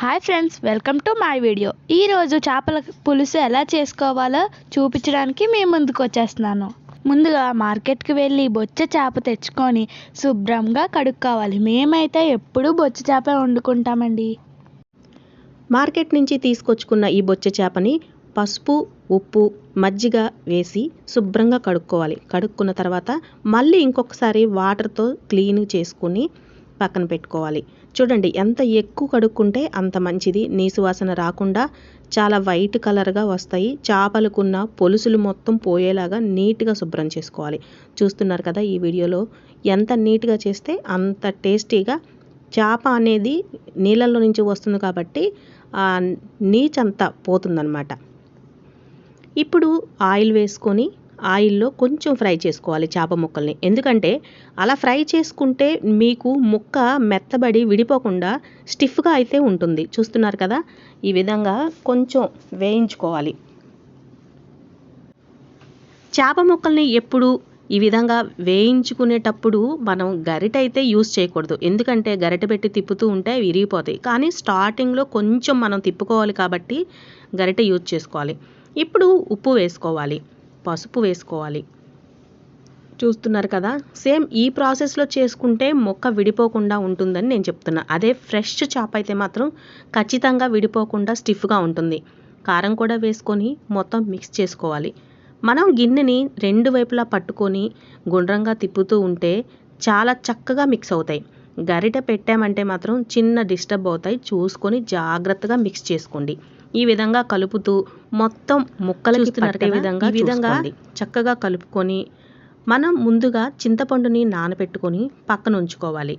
Hi friends welcome to my video ఈరోజు చేపల పులుసు ఎలా చేసుకోవాలో చూపించడానికి మీ ముందుకు వచ్చేస్తున్నాను. ముందుగా మార్కెట్కి వెళ్ళి బొచ్చ చేప తెచ్చుకొని శుభ్రంగా కడుక్కోవాలి. మేమైతే ఎప్పుడూ బొచ్చ చేప వండుకుంటామండి. మార్కెట్ నుంచి తీసుకొచ్చుకున్న ఈ బొచ్చ చేపని పసుపు ఉప్పు మజ్జిగ వేసి శుభ్రంగా కడుక్కోవాలి. కడుక్కున్న తర్వాత మళ్ళీ ఇంకొకసారి వాటర్తో క్లీన్ చేసుకుని పక్కన పెట్టుకోవాలి. చూడండి ఎంత ఎక్కువ కడుక్కుంటే అంత మంచిది. నీసు వాసన రాకుండా చాలా వైట్ కలర్గా వస్తాయి. చేపలకున్న పొలుసులు మొత్తం పోయేలాగా నీట్గా శుభ్రం చేసుకోవాలి. చూస్తున్నారు కదా ఈ వీడియోలో ఎంత నీట్గా చేస్తే అంత టేస్టీగా చేప అనేది నీళ్ళల్లో నుంచి వస్తుంది కాబట్టి నీచంతా పోతుందన్నమాట. ఇప్పుడు ఆయిల్ వేసుకొని ఆయిల్లో కొంచెం ఫ్రై చేసుకోవాలి చేప ముక్కల్ని. ఎందుకంటే అలా ఫ్రై చేసుకుంటే మీకు ముక్క మెత్తబడి విడిపోకుండా స్టిఫ్గా అయితే ఉంటుంది. చూస్తున్నారు కదా? ఈ విధంగా కొంచెం వేయించుకోవాలి. చేప ముక్కల్ని ఎప్పుడు ఈ విధంగా వేయించుకునేటప్పుడు మనం గరిట అయితే యూస్ చేయకూడదు. ఎందుకంటే గరిట పెట్టి తిప్పుతూ ఉంటే అవి విరిగిపోతాయి. కానీ స్టార్టింగ్లో కొంచెం మనం తిప్పుకోవాలి కాబట్టి గరిట యూజ్ చేసుకోవాలి. ఇప్పుడు ఉప్పు వేసుకోవాలి. పసుపు వేసుకోవాలి. చూస్తున్నారు కదా? సేమ్ ఈ ప్రాసెస్లో చేసుకుంటే మొక్క విడిపోకుండా ఉంటుందని నేను చెప్తున్నా. అదే ఫ్రెష్ చేప అయితే మాత్రం ఖచ్చితంగా విడిపోకుండా స్టిఫ్గా ఉంటుంది. కారం కూడా వేసుకొని మొత్తం మిక్స్ చేసుకోవాలి. మనం గిన్నెని రెండు వైపులా పట్టుకొని గుండ్రంగా తిప్పుతూ ఉంటే చాలా చక్కగా మిక్స్ అవుతాయి. గరిటె పెట్టామంటే మాత్రం చిన్న డిస్టర్బ్ అవుతాయి. చూసుకొని జాగ్రత్తగా మిక్స్ చేసుకోండి. ఈ విధంగా కలుపుతూ మొత్తం ముక్కలు పట్టే విధంగా ఈ విధంగా చక్కగా కలుపుకొని మనం ముందుగా చింతపండుని నానబెట్టుకొని పక్కన ఉంచుకోవాలి.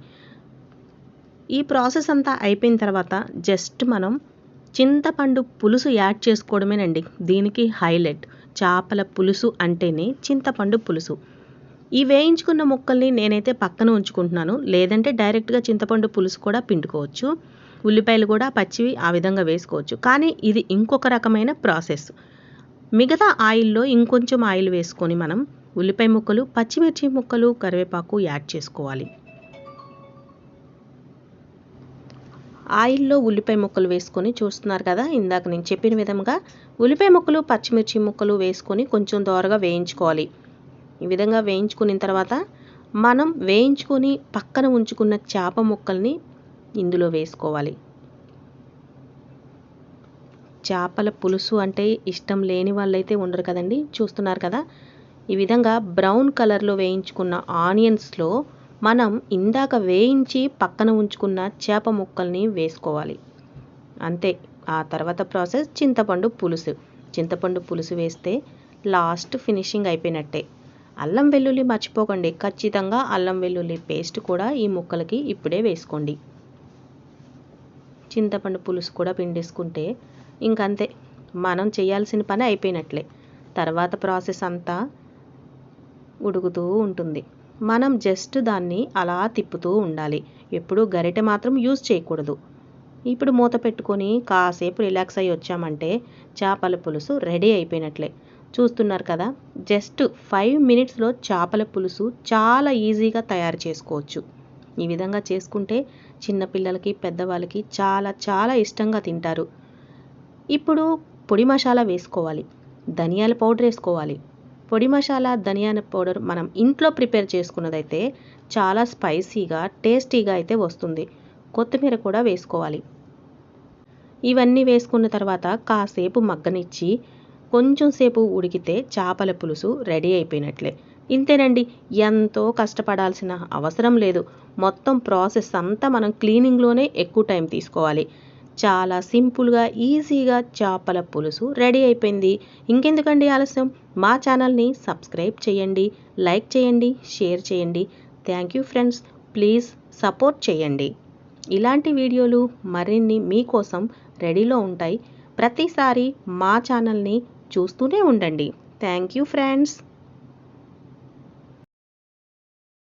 ఈ ప్రాసెస్ అంతా అయిపోయిన తర్వాత జస్ట్ మనం చింతపండు పులుసు యాడ్ చేసుకోవడమేనండి. దీనికి హైలైట్. చేపల పులుసు అంటేనే చింతపండు పులుసు. ఈ వేయించుకున్న ముక్కల్ని నేనైతే పక్కన ఉంచుకుంటున్నాను. లేదంటే డైరెక్ట్గా చింతపండు పులుసు కూడా పిండుకోవచ్చు. ఉల్లిపాయలు కూడా పచ్చివి ఆ విధంగా వేసుకోవచ్చు. కానీ ఇది ఇంకొక రకమైన ప్రాసెస్. మిగతా ఆయిల్లో ఇంకొంచెం ఆయిల్ వేసుకొని మనం ఉల్లిపాయ ముక్కలు పచ్చిమిర్చి ముక్కలు కరివేపాకు యాడ్ చేసుకోవాలి. ఆయిల్లో ఉల్లిపాయ ముక్కలు వేసుకొని చూస్తున్నారు కదా ఇందాక నేను చెప్పిన విధంగా ఉల్లిపాయ ముక్కలు పచ్చిమిర్చి ముక్కలు వేసుకొని కొంచెం దోరగా వేయించుకోవాలి. ఈ విధంగా వేయించుకున్న తర్వాత మనం వేయించుకొని పక్కన ఉంచుకున్న చేప ముక్కల్ని ఇందులో వేసుకోవాలి. చేపల పులుసు అంటే ఇష్టం లేని వాళ్ళైతే ఉండరు కదండి? చూస్తున్నారు కదా? ఈ విధంగా బ్రౌన్ కలర్లో వేయించుకున్న ఆనియన్స్లో మనం ఇందాక వేయించి పక్కన ఉంచుకున్న చేప ముక్కల్ని వేసుకోవాలి. అంతే. ఆ తర్వాత ప్రాసెస్ చింతపండు పులుసు. చింతపండు పులుసు వేస్తే లాస్ట్ ఫినిషింగ్ అయిపోయినట్టే. అల్లం వెల్లుల్లి మర్చిపోకండి. ఖచ్చితంగా అల్లం వెల్లుల్లి పేస్ట్ కూడా ఈ ముక్కలకి ఇప్పుడే వేసుకోండి. చింతపండు పులుసు కూడా పిండేసుకుంటే ఇంకంతే. మనం చేయాల్సిన పని అయిపోయినట్లే. తర్వాత ప్రాసెస్ అంతా ఉడుకుతూ ఉంటుంది. మనం జస్ట్ దాన్ని అలా తిప్పుతూ ఉండాలి. ఎప్పుడూ గరిటె మాత్రం యూజ్ చేయకూడదు. ఇప్పుడు మూత పెట్టుకొని కాసేపు రిలాక్స్ అయ్యి వచ్చామంటే చేపల పులుసు రెడీ అయిపోయినట్లే. చూస్తున్నారు కదా? జస్ట్ ఫైవ్ మినిట్స్లో చేపల పులుసు చాలా ఈజీగా తయారు చేసుకోవచ్చు. ఈ విధంగా చేసుకుంటే చిన్నపిల్లలకి పెద్దవాళ్ళకి చాలా చాలా ఇష్టంగా తింటారు. ఇప్పుడు పొడి మసాలా వేసుకోవాలి. ధనియాల పౌడర్ వేసుకోవాలి. పొడి మసాలా ధనియాల పౌడర్ మనం ఇంట్లో ప్రిపేర్ చేసుకున్నదైతే చాలా స్పైసీగా టేస్టీగా అయితే వస్తుంది. కొత్తిమీర కూడా వేసుకోవాలి. ఇవన్నీ వేసుకున్న తర్వాత కాసేపు మగ్గనిచ్చి కొంచెం సేపు ఉడికితే చేపల పులుసు రెడీ అయిపోయినట్లే. ఇంతేనండి ఎంతో కష్టపడాల్సిన అవసరం లేదు. మొత్తం ప్రాసెస్ అంతా మనం క్లీనింగ్లోనే ఎక్కువ టైం తీసుకోవాలి. చాలా సింపుల్గా ఈజీగా చేపల పులుసు రెడీ అయిపోయింది. ఇంకెందుకండి ఆలస్యం? మా ఛానల్ని సబ్స్క్రైబ్ చేయండి లైక్ చేయండి షేర్ చేయండి. Thank you friends. Please support చేయండి. ఇలాంటి వీడియోలు మరిన్ని మీకోసం రెడీలో ఉంటాయి. ప్రతిసారి మా ఛానల్ని చూస్తూనే ఉండండి. Thank you friends.